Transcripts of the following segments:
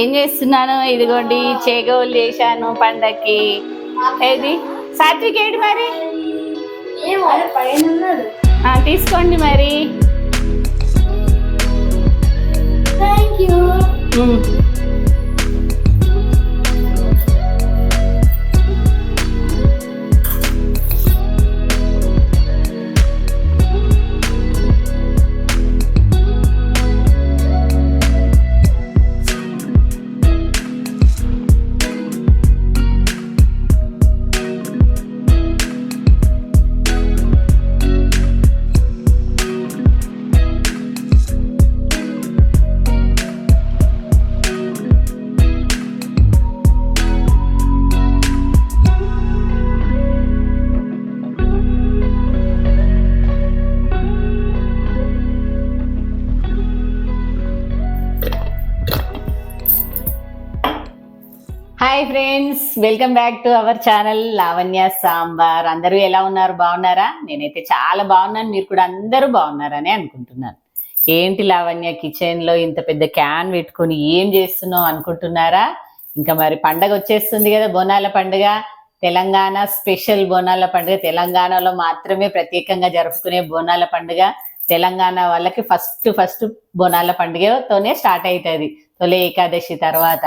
ఏం చేస్తున్నాను? ఇదిగోండి చేగోలు చేశాను పండక్కి. ఏది? సర్టిఫికేట్ మరి? తీసుకోండి మరి. Thank you hi friends welcome back to our channel Lavanya Sambar అందరూ ఎలా ఉన్నారు? బాగున్నారా? నేనైతే చాలా బాగున్నాను. మీరు కూడా అందరూ బాగున్నారని అనుకుంటున్నాను. ఏంటి లావణ్య కిచెన్లో ఇంత పెద్ద క్యాన్ పెట్టుకొని ఏం చేస్తున్నావు అనుకుంటున్నారా? ఇంకా మరి పండగ వచ్చేస్తుంది కదా బోనాల పండుగ. తెలంగాణ స్పెషల్ బోనాల పండుగ. తెలంగాణలో మాత్రమే ప్రత్యేకంగా జరుపుకునే బోనాల పండుగ. తెలంగాణ వాళ్ళకి ఫస్ట్ ఫస్ట్ బోనాల పండుగతోనే స్టార్ట్ అవుతుంది. తొలి ఏకాదశి తర్వాత.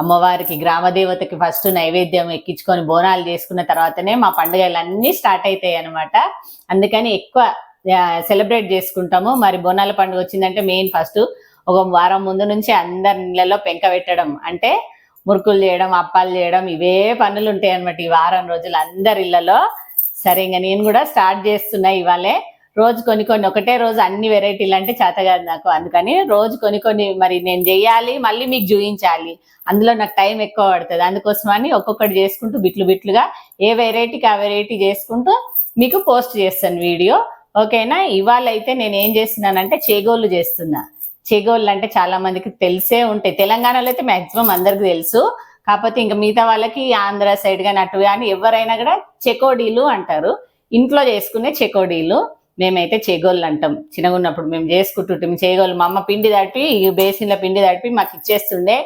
అమ్మవారికి గ్రామదేవతకి ఫస్ట్ నైవేద్యం ఎక్కించుకొని బోనాలు చేసుకున్న తర్వాతనే మా పండుగలన్నీ స్టార్ట్ అవుతాయి అనమాట అందుకని ఎక్కువ సెలబ్రేట్ చేసుకుంటాము. మరి బోనాల పండుగ వచ్చిందంటే మెయిన్ ఫస్ట్ ఒక వారం ముందు నుంచి అందరి ఇళ్ళలో పెంక పెట్టడం. అంటే మురుకులు చేయడం అప్పాలు చేయడం ఇవే పనులు ఉంటాయి అనమాట ఈ వారం రోజులు అందరి ఇళ్ళలో. సరే ఇంకా నేను కూడా స్టార్ట్ చేస్తున్నా ఇవాళే. రోజు కొన్ని కొన్ని ఒకటే రోజు అన్ని వెరైటీలు అంటే చేత కాదు నాకు. అందుకని రోజు కొన్ని కొన్ని మరి నేను చెయ్యాలి మళ్ళీ మీకు చూపించాలి అందులో నాకు టైం ఎక్కువ పడుతుంది. అందుకోసమని ఒక్కొక్కటి చేసుకుంటూ బిట్లు బిట్లుగా ఏ వెరైటీకి ఆ వెరైటీ చేసుకుంటూ మీకు పోస్ట్ చేస్తాను వీడియో. ఓకేనా? ఇవాళ అయితే నేను ఏం చేస్తున్నానంటే చేగోళ్ళు చేస్తున్నా. చేగోళ్ళు అంటే చాలా మందికి తెలిసే ఉంటాయి. తెలంగాణలో అయితే మాక్సిమం అందరికి తెలుసు. కాకపోతే ఇంకా మిగతా వాళ్ళకి ఆంధ్ర సైడ్ కానీ అటు కానీ ఎవరైనా కూడా చెకోడీలు అంటారు. ఇంట్లో చేసుకునే చెకోడీలు. మేమైతే చేగోళ్ళు అంటాం. చిన్నగా ఉన్నప్పుడు మేము చేసుకుంటుంటాం చేగోళ్ళు. మా అమ్మ పిండి దాటి ఈ బేసిన్లో పిండి దాటి మాకు ఇచ్చేస్తుండే.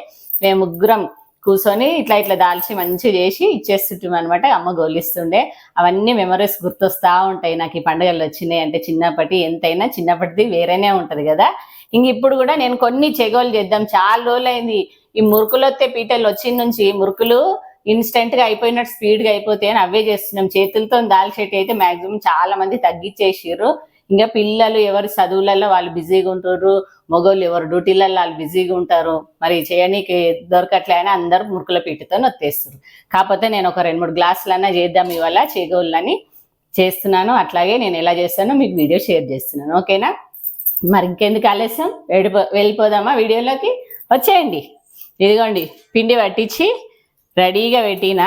మేము ముగ్గురం కూర్చొని ఇట్లా ఇట్లా దాల్చి మంచిగా చేసి ఇచ్చేస్తుంటాం అనమాట అమ్మ గోలిస్తుండే. అవన్నీ మెమరీస్ గుర్తొస్తా ఉంటాయి. నాకు ఈ పండుగలు వచ్చినాయి అంటే చిన్నప్పటి ఎంతైనా చిన్నప్పటిది వేరేనే ఉంటుంది కదా. ఇంక ఇప్పుడు కూడా నేను కొన్ని చెగోలు చేద్దాం. చాలా రోజులైంది. ఈ మురుకులు వస్తే పీటలు వచ్చిన నుంచి మురుకులు ఇన్స్టెంట్గా అయిపోయినట్టు స్పీడ్గా అయిపోతే అని అవే చేస్తున్నాం. చేతులతో దాల్చేటి అయితే మాక్సిమం చాలా మంది తగ్గించేసారు ఇంకా పిల్లలు ఎవరు చదువులలో వాళ్ళు బిజీగా ఉంటారు మగోళ్ళు ఎవరు డ్యూటీలలో వాళ్ళు బిజీగా ఉంటారు. మరి చేయనీకి దొరకట్లే అని అందరూ మురుకుల పీటతో నొత్తేస్తారు కాకపోతే నేను ఒక రెండు మూడు గ్లాసులన్నా చేద్దాం ఇవాళ చేగోళ్ళని చేస్తున్నాను. అట్లాగే నేను ఎలా చేస్తానో మీకు వీడియో షేర్ చేస్తున్నాను. ఓకేనా? మరి ఇంకెందుకు ఆలస్యం? వెళ్ళిపో వెళ్ళిపోదామా వీడియోలోకి? వచ్చేయండి. ఇదిగోండి పిండి పట్టించి రెడీగా పెట్టిన?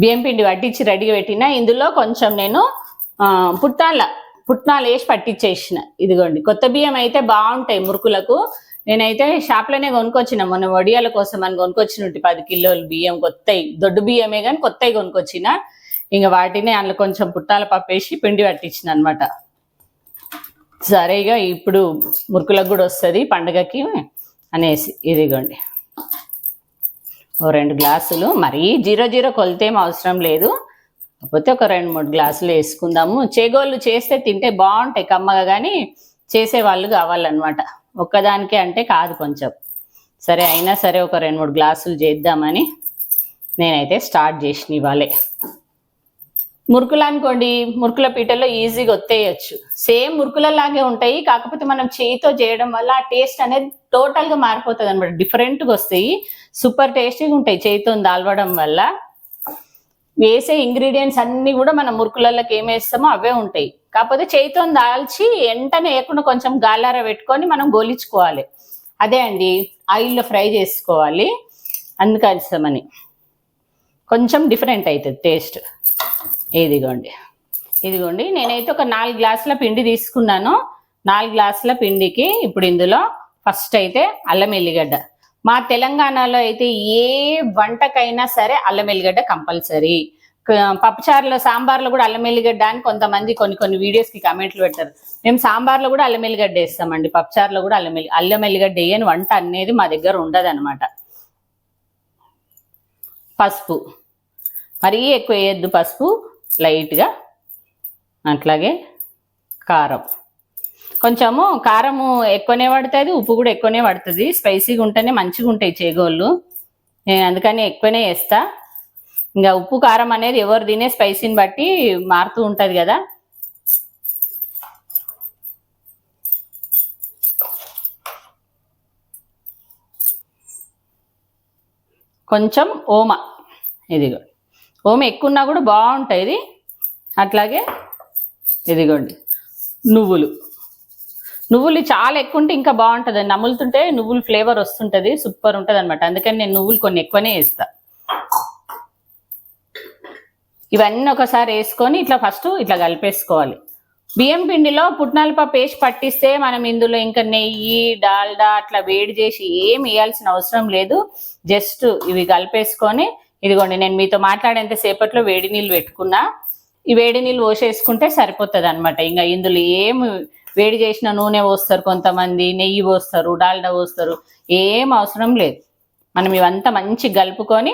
బియ్యం పిండి పట్టించి రెడీగా పెట్టిన? ఇందులో కొంచెం నేను పుట్టాల పుట్నాల పుట్నాలు వేసి పట్టించేసిన ఇదిగోండి. కొత్త బియ్యం అయితే బాగుంటాయి మురుకులకు. నేనైతే షాప్లోనే కొనుక్కొచ్చిన. మొన్న వడియాల కోసం అని కొనుక్కొచ్చిన పది కిలోలు బియ్యం కొత్తవి దొడ్డు బియ్యమే కానీ కొత్తవి కొనుక్కొచ్చిన. ఇంకా వాటిని అందులో కొంచెం పుట్టాల పప్పు వేసి పిండి పట్టించిన అనమాట సరేగా ఇప్పుడు మురుకులకు కూడా వస్తుంది పండగకి అనేసి. ఇదిగోండి. ఓ రెండు గ్లాసులు. మరీ జీరో జీరో కొలితేం అవసరం లేదు. కాకపోతే ఒక రెండు మూడు గ్లాసులు వేసుకుందాము. చేగోళ్ళు చేస్తే తింటే బాగుంటాయి కమ్మగా కానీ చేసేవాళ్ళు కావాలన్నమాట. ఒక్కదానికే అంటే కాదు కొంచెం. సరే అయినా సరే ఒక రెండు మూడు గ్లాసులు చేద్దామని నేనైతే స్టార్ట్ చేసిన ఇవాళే. మురుకులు అనుకోండి మురుకుల పీటలో ఈజీగా ఒత్తేయచ్చు. సేమ్ మురుకులలాగే ఉంటాయి. కాకపోతే మనం చేయితో చేయడం వల్ల ఆ టేస్ట్ అనేది టోటల్గా మారిపోతుంది అనమాట డిఫరెంట్గా వస్తాయి. సూపర్ టేస్టీగా ఉంటాయి చేతితో దాల్వడం వల్ల. వేసే ఇంగ్రీడియంట్స్ అన్ని కూడా మనం మురుకులలోకి ఏం వేస్తామో అవే ఉంటాయి. కాకపోతే చేతితో దాల్చి వెంటనే వేయకుండా కొంచెం గాలార పెట్టుకొని మనం గోలించుకోవాలి. అదే అండి ఆయిల్లో ఫ్రై చేసుకోవాలి. అందుకని కొంచెం డిఫరెంట్ అవుతుంది టేస్ట్ ఇదిగోండి. ఇదిగోండి నేనైతే ఒక నాలుగు గ్లాసుల పిండి తీసుకున్నాను. నాలుగు గ్లాసుల పిండికి ఇప్పుడు ఇందులో ఫస్ట్ అయితే అల్లం ఎల్లిగడ్డ. మా తెలంగాణలో అయితే ఏ వంటకైనా సరే అల్లం ఎల్లిగడ్డ కంపల్సరీ. పప్పుచారులో సాంబార్లో కూడా అల్లం ఎల్లిగడ్డ అని కొంతమంది కొన్ని కొన్ని వీడియోస్కి కమెంట్లు కామెంట్లు పెట్టారు మేము సాంబార్లో కూడా అల్లం ఎల్లిగడ్డ వేస్తామండి. పప్పుచారులో కూడా అల్లం ఎల్లి అల్లం ఎల్లిగడ్డ వేయని వంట అనేది మా దగ్గర ఉండదు పసుపు. మరీ ఎక్కువ వేయద్దు పసుపు లైట్గా. అట్లాగే కారం. కొంచెము కారము ఎక్కువనే పడుతుంది ఉప్పు కూడా ఎక్కువనే పడుతుంది. స్పైసీగా ఉంటేనే మంచిగా ఉంటాయి చేగోళ్ళు. నేను అందుకని ఎక్కువనే వేస్తా ఇంకా ఉప్పు కారం అనేది ఎవరు తినే స్పైసీని బట్టి మారుతూ ఉంటుంది కదా. కొంచెం ఓమ ఇదిగో. ఓమ ఎక్కువ ఉన్నా కూడా బాగుంటుంది అట్లాగే ఇదిగోండి నువ్వులు. నువ్వులు చాలా ఎక్కువ ఉంటే ఇంకా బాగుంటుంది నములుతుంటే నువ్వులు ఫ్లేవర్ వస్తుంటది సూపర్ ఉంటుంది అనమాట అందుకని నేను నువ్వులు కొన్ని ఎక్కువనే వేస్తా. ఇవన్నీ ఒకసారి వేసుకొని ఇట్లా ఫస్ట్ ఇట్లా కలిపేసుకోవాలి. బియ్యం పిండిలో పుట్నాల పప్పు వేసి పట్టిస్తే మనం ఇందులో ఇంకా నెయ్యి డాల్డా అట్లా వేడి చేసి ఏం వేయాల్సిన అవసరం లేదు. జస్ట్ ఇవి కలిపేసుకొని ఇదిగోండి నేను మీతో మాట్లాడేంత సేపట్లో వేడి నీళ్ళు పెట్టుకున్నా. ఈ వేడి నీళ్ళు పోసేసుకుంటే సరిపోతుంది అనమాట ఇంకా ఇందులో ఏం వేడి చేసిన నూనె పోస్తారు కొంతమంది నెయ్యి పోస్తారు డాల్డా పోస్తారు ఏం అవసరం లేదు. మనం ఇవంతా మంచి కలుపుకొని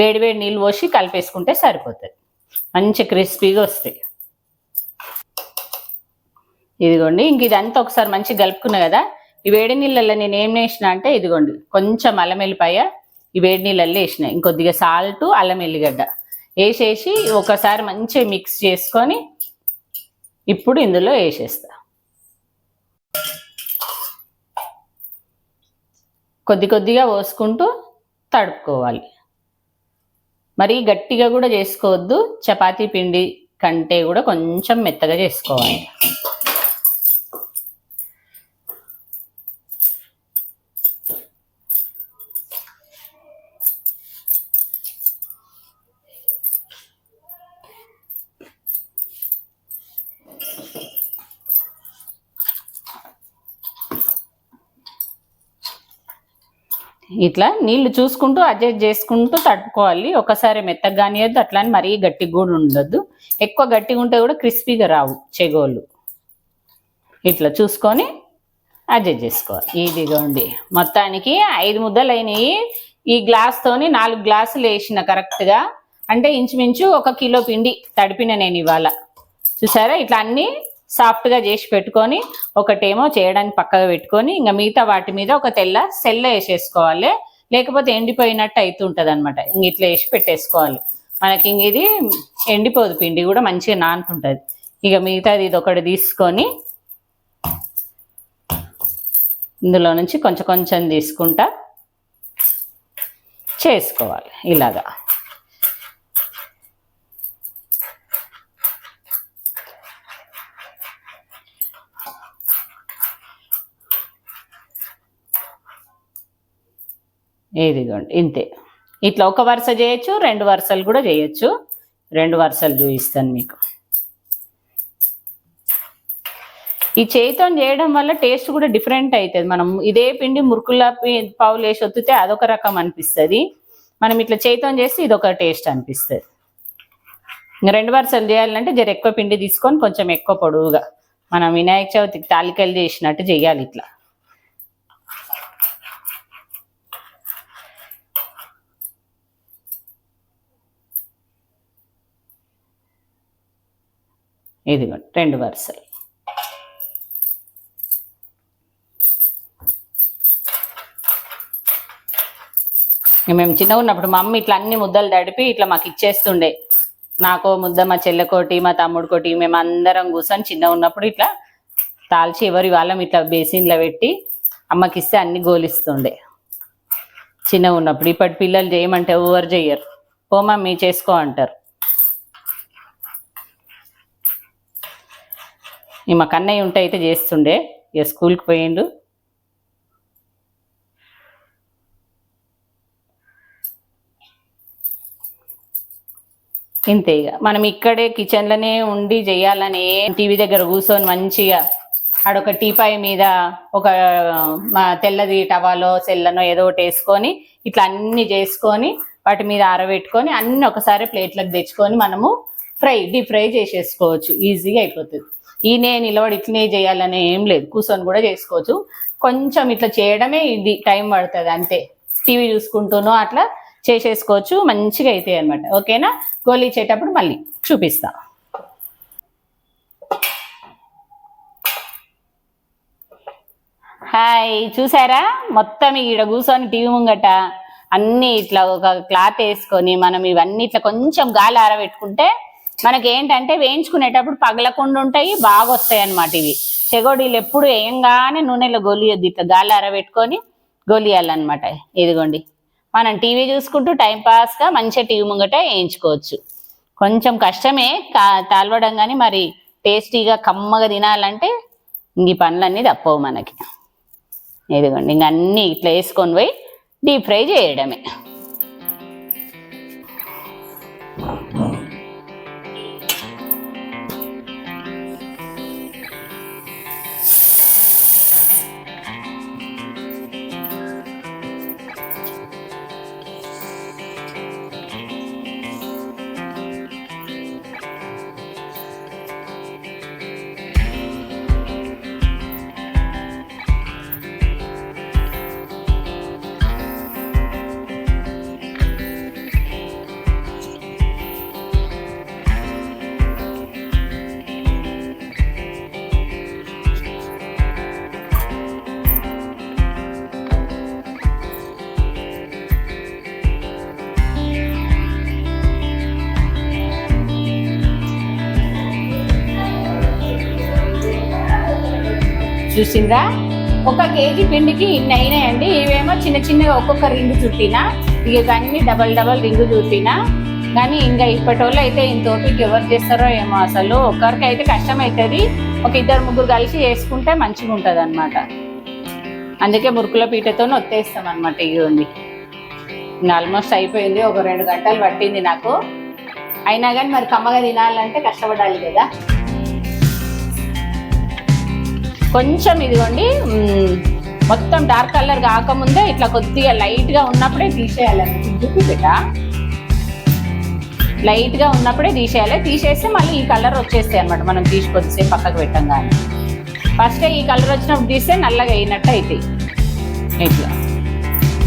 వేడి వేడి నీళ్ళు పోసి కలిపేసుకుంటే సరిపోతుంది. మంచి క్రిస్పీగా వస్తాయి. ఇదిగోండి ఇంక ఇదంతా ఒకసారి మంచిగా కలుపుకున్నా కదా ఈ వేడి నీళ్ళల్లో నేను ఏం వేసిన అంటే ఇదిగోండి కొంచెం అల్లం వెల్లిపాయ ఈ వేడి నీళ్ళల్లో వేసిన. ఇంకొద్దిగా సాల్ట్ అల్లం ఎల్లిగడ్డ. వేసేసి ఒకసారి మంచిగా మిక్స్ చేసుకొని ఇప్పుడు ఇందులో వేసేస్తా. కొద్ది కొద్దిగా పోసుకుంటూ తడుపుకోవాలి. మరీ గట్టిగా కూడా చేసుకోవద్దు. చపాతీ పిండి కంటే కూడా కొంచెం మెత్తగా చేసుకోవాలి. ఇట్లా నీళ్ళు చూసుకుంటూ అడ్జస్ట్ చేసుకుంటూ తట్టుకోవాలి ఒకసారి మెత్తగా కానియద్దు అట్లా అని మరీ గట్టిగా కూడా ఉండొద్దు. ఎక్కువ గట్టిగా ఉంటే కూడా క్రిస్పీగా రావు చెగోళ్ళు. ఇట్లా చూసుకొని అడ్జస్ట్ చేసుకోవాలి. ఇదిగోండి మొత్తానికి ఐదు ముద్దలు అయినాయి ఈ గ్లాస్తోని నాలుగు గ్లాసులు వేసిన కరెక్ట్గా అంటే ఇంచుమించు ఒక కిలో పిండి తడిపిన నేను ఇవాళ. చూసారా? ఇట్లా అన్నీ సాఫ్ట్గా చేసి పెట్టుకొని ఒకటేమో చేయడానికి పక్కగా పెట్టుకొని ఇంకా మిగతా వాటి మీద ఒక తెల్ల సెల్ల వేసేసుకోవాలి. లేకపోతే ఎండిపోయినట్టు అవుతుంటుంది అనమాట ఇంక ఇట్లా వేసి పెట్టేసుకోవాలి. మనకి ఇంక ఇది ఎండిపోదు పిండి కూడా మంచిగా నానుతుంటుంది ఇక మిగతాది ఇది ఒకటి తీసుకొని ఇందులో నుంచి కొంచెం కొంచెం తీసుకుంటా చేసుకోవాలి. ఇలాగా. ఇదిగోండి ఇంతే. ఇట్లా ఒక వరుస చేయొచ్చు రెండు వరుసలు కూడా చేయొచ్చు. రెండు వరుసలు చూపిస్తాను మీకు. ఈ చేతితో చేయడం వల్ల టేస్ట్ కూడా డిఫరెంట్ అవుతుంది మనం ఇదే పిండి మురుకుల పావులు వేసి ఒత్తితే అదొక రకం అనిపిస్తుంది. మనం ఇట్లా చేతితో చేస్తే ఇదొక టేస్ట్ అనిపిస్తుంది. రెండు వరుసలు చేయాలంటే జర ఎక్కువ పిండి తీసుకొని కొంచెం ఎక్కువ పొడవుగా. మనం వినాయక చవితికి తాలికలు చేసినట్టు చేయాలి ఇట్లా. ఇదిగో రెండు వరుసలు. మేము చిన్నగా ఉన్నప్పుడు మా అమ్మ ఇట్లా అన్ని ముద్దలు తడిపి ఇట్లా మాకు ఇచ్చేస్తుండే. నాకో ముద్ద మా చెల్లెకోటి మా తమ్ముడికోటి మేము అందరం కూర్చొని చిన్నగా ఉన్నప్పుడు ఇట్లా తాల్చి ఎవరి వాళ్ళం ఇట్లా బేసిన్లో పెట్టి అమ్మకి ఇస్తే అన్ని గోలిస్తుండే. చిన్నగా ఉన్నప్పుడు ఇప్పటి పిల్లలు చేయమంటే ఎవరు చెయ్యరు. ఓ మమ్మీ చేసుకో అంటారు. ఈ మా కన్నయ్య ఉంటే అయితే చేస్తుండే. ఇక స్కూల్కి పోయిండు. ఇంతే ఇక. మనం ఇక్కడే కిచెన్లోనే ఉండి చేయాలని టీవీ దగ్గర కూర్చొని మంచిగా ఆడొక టీపాయ్ మీద ఒక తెల్లది టవాలో సెల్లనో ఏదో ఒకటి వేసుకొని ఇట్లా అన్ని చేసుకొని వాటి మీద ఆరబెట్టుకొని అన్ని ఒకసారి ప్లేట్లకు తెచ్చుకొని మనము ఫ్రై డీప్ ఫ్రై చేసేసుకోవచ్చు. ఈజీగా అయిపోతుంది. ఈయనే నిలబడి ఇట్లనే చేయాలని ఏం లేదు. కూర్చొని కూడా చేసుకోవచ్చు. కొంచెం ఇట్లా చేయడమే ఇది టైం పడుతుంది అంతే. టీవీ చూసుకుంటూనో అట్లా చేసేసుకోవచ్చు. మంచిగా అవుతాయి అనమాట ఓకేనా? గోలీ ఇచ్చేటప్పుడు మళ్ళీ చూపిస్తా. హాయ్ చూసారా? మొత్తం ఈడ కూర్చొని టీవీ ముంగట అన్ని ఇట్లా ఒక క్లాత్ వేసుకొని మనం ఇవన్నీ ఇట్లా కొంచెం గాలి ఆరబెట్టుకుంటే మనకి ఏంటంటే వేయించుకునేటప్పుడు పగలకుండా ఉంటాయి బాగా వస్తాయి అనమాట ఇవి. చెగోడీలు ఎప్పుడు వేయంగానే నూనెలో గొలియొద్దు. ఇట్లా గాలి అరబెట్టుకొని గొలియాలన్నమాట. ఇదిగోండి. మనం టీవీ చూసుకుంటూ టైంపాస్గా మంచిగా టీవీ ముంగట వేయించుకోవచ్చు. కొంచెం కష్టమే తాల్వడం కానీ మరి టేస్టీగా కమ్మగా తినాలంటే ఇంక ఈ పనులన్నీ తప్పవు మనకి. ఇదిగోండి ఇంక అన్నీ ఇట్లా వేసుకొని పోయి డీప్ ఫ్రై చేయడమే. చూసిందా ఒక కేజీ పిండికి ఇన్ని అయినాయండి. ఇవేమో చిన్న చిన్నగా ఒక్కొక్క రింగు చుట్టినా ఇక ఇవన్నీ డబల్ డబల్ రింగు చుట్టినా. కానీ ఇంకా ఇప్పటి వాళ్ళు అయితే ఇంతోటికి ఎవరు చేస్తారో ఏమో అసలు. ఒకరికి అయితే కష్టం అవుతుంది ఒక ఇద్దరు ముగ్గురు కలిసి చేసుకుంటే మంచిగా ఉంటుంది అనమాట అందుకే మురుకుల పీటతో ఒత్తేస్తాం అనమాట ఇవ్వండి ఆల్మోస్ట్ అయిపోయింది. ఒక రెండు గంటలు పట్టింది నాకు. అయినా కానీ మరి కమ్మగా తినాలంటే కష్టపడాలి కదా. కొంచెం ఇదిగోండి మొత్తం డార్క్ కలర్ కాకముందే ఇట్లా కొద్దిగా లైట్గా ఉన్నప్పుడే తీసేయాలండి దుక్కు బిడ్డ? లైట్గా ఉన్నప్పుడే తీసేయాలి. తీసేస్తే మళ్ళీ ఈ కలర్ వచ్చేస్తాయి అనమాట మనం తీసి కొద్దిసేపు పక్కకు పెట్టంగానే. ఫస్ట్ ఈ కలర్ వచ్చినప్పుడు తీస్తే నల్లగా అయినట్టు అవుతాయి ఇట్లా.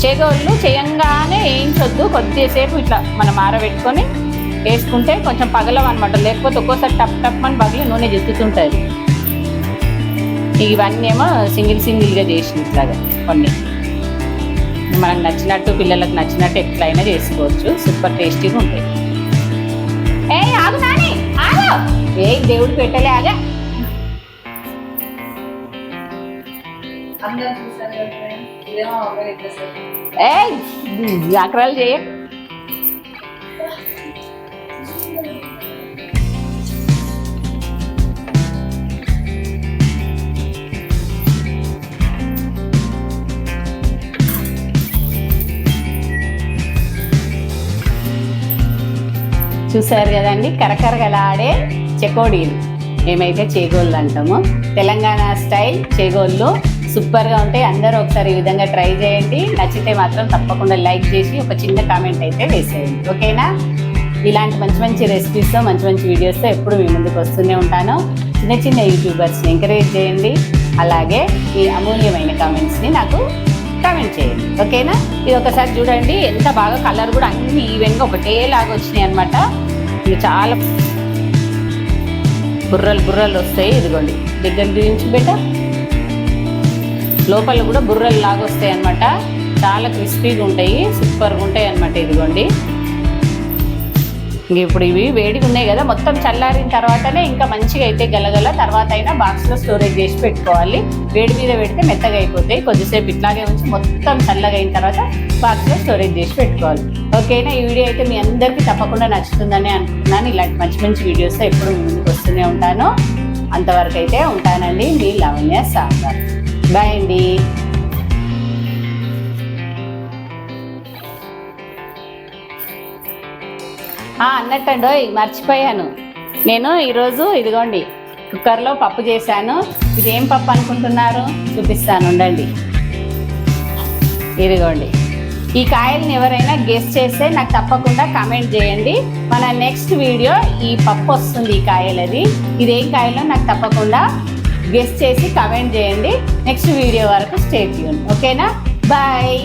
చేగోళ్ళు చేయంగానే వేయించొద్దు. కొద్దిసేపు ఇట్లా మనం ఆరబెట్టుకొని వేసుకుంటే కొంచెం పగలవు అనమాట లేకపోతే ఒక్కోసారి టప్ టప్ అని పగిలి నూనె జుత్తుతుంటుంది ఇవన్నీ ఏమో సింగిల్ సింగిల్గా చేసినట్లాగా కొన్ని. మనకు నచ్చినట్టు పిల్లలకు నచ్చినట్టు ఎట్లయినా చేసుకోవచ్చు. సూపర్ టేస్టీగా ఉంటాయి. ఏ ఆగు నాని ఆగు. ఏ దేవుడు పెట్టలే ఆగా. కదా ఏ అక్రాలు చేయ చూసారు కదండి? కరకరగలాడే చెకోడీలు. మేమైతే చేగోళ్ళు అంటాము. తెలంగాణ స్టైల్ చేగోళ్ళు సూపర్గా ఉంటాయి. అందరూ ఒకసారి ఈ విధంగా ట్రై చేయండి. నచ్చితే మాత్రం తప్పకుండా లైక్ చేసి ఒక చిన్న కామెంట్ అయితే వేసేయండి. ఓకేనా? ఇలాంటి మంచి మంచి రెసిపీస్తో మంచి మంచి వీడియోస్తో ఎప్పుడు మీ ముందుకు వస్తూనే ఉంటాను. చిన్న చిన్న యూట్యూబర్స్ని ఎంకరేజ్ చేయండి. అలాగే మీ అమూల్యమైన కామెంట్స్ని నాకు కామెంట్ చేయండి ఓకేనా? ఇది ఒకసారి చూడండి. ఎంత బాగా కలర్ కూడా అన్ని ఈవెన్గా ఒకటేలాగా వచ్చినాయి అనమాట ఇది చాలా బుర్రలు బుర్రలు వస్తాయి. ఇదిగోండి. దగ్గర నుంచి బెట లోపల కూడా బుర్రలు లాగా వస్తాయి అనమాట చాలా క్రిస్పీగా ఉంటాయి. సూపర్గా ఉంటాయి అనమాట ఇదిగోండి. ఇప్పుడు ఇవి వేడిగా ఉన్నాయి కదా మొత్తం చల్లారిన తర్వాతనే ఇంకా మంచిగా అయితే గలగల తర్వాత అయినా బాక్స్లో స్టోరేజ్ చేసి పెట్టుకోవాలి. వేడి మీద పెడితే మెత్తగా అయిపోతాయి. కొద్దిసేపు ఇట్లాగే ఉంచి మొత్తం చల్లగా అయిన తర్వాత బాక్స్లో స్టోరేజ్ చేసి పెట్టుకోవాలి. ఓకేనా? ఈ వీడియో అయితే మీ అందరికీ తప్పకుండా నచ్చుతుందని అనుకుంటున్నాను. ఇలాంటి మంచి మంచి వీడియోస్తో ఎప్పుడు ముందుకు వస్తూనే ఉంటాను. అంతవరకు అయితే ఉంటానండి మీ లవణ్య సాగర్. బాయ్ అండి. అన్నట్టండో మర్చిపోయాను. నేను ఈరోజు ఇదిగోండి కుక్కర్లో పప్పు చేశాను. ఇదేం పప్పు అనుకుంటున్నారు? చూపిస్తాను ఉండండి. ఇదిగోండి. ఈ కాయల్ని ఎవరైనా గెస్ట్ చేస్తే నాకు తప్పకుండా కమెంట్ చేయండి. మన నెక్స్ట్ వీడియో ఈ పప్పు వస్తుంది ఈ కాయలది. ఇదేం కాయలో నాకు తప్పకుండా గెస్ట్ చేసి కమెంట్ చేయండి. నెక్స్ట్ వీడియో వరకు స్టే ట్యూన్ ఓకేనా బాయ్